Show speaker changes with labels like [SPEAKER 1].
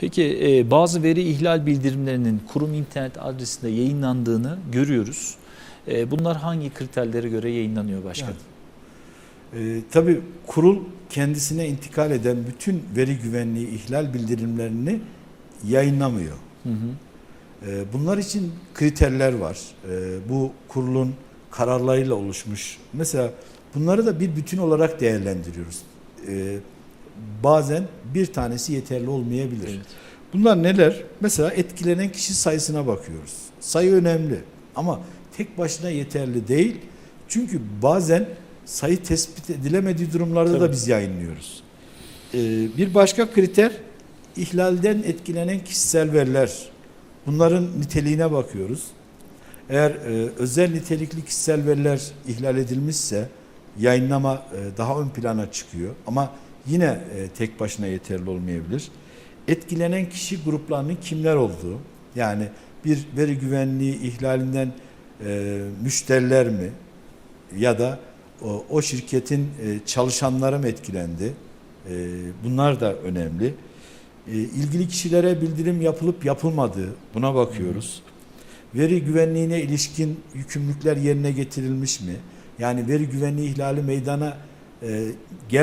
[SPEAKER 1] Peki e, bazı veri ihlal bildirimlerinin kurum internet adresinde yayınlandığını görüyoruz. E, bunlar hangi kriterlere göre yayınlanıyor başkanım?
[SPEAKER 2] Ee, tabii kurul kendisine intikal eden bütün veri güvenliği ihlal bildirimlerini yayınlamıyor.
[SPEAKER 1] Hı hı.
[SPEAKER 2] Ee, bunlar için kriterler var. Ee, bu kurulun kararlarıyla oluşmuş. Mesela bunları da bir bütün olarak değerlendiriyoruz. Ee, bazen bir tanesi yeterli olmayabilir.
[SPEAKER 1] Evet.
[SPEAKER 2] Bunlar neler? Mesela etkilenen kişi sayısına bakıyoruz. Sayı önemli ama tek başına yeterli değil. Çünkü bazen sayı tespit edilemediği durumlarda da
[SPEAKER 1] Tabii.
[SPEAKER 2] biz yayınlıyoruz. Ee, bir başka kriter ihlalden etkilenen kişisel veriler. Bunların niteliğine bakıyoruz. Eğer e, özel nitelikli kişisel veriler ihlal edilmişse yayınlama e, daha ön plana çıkıyor. Ama yine e, tek başına yeterli olmayabilir. Etkilenen kişi gruplarının kimler olduğu, yani bir veri güvenliği ihlalinden e, müşteriler mi ya da o, şirketin e, çalışanları mı etkilendi? Bunlar da önemli. E, ilgili kişilere bildirim yapılıp yapılmadığı buna bakıyoruz. Veri güvenliğine ilişkin yükümlülükler yerine getirilmiş mi? Yani veri güvenliği ihlali meydana e, gel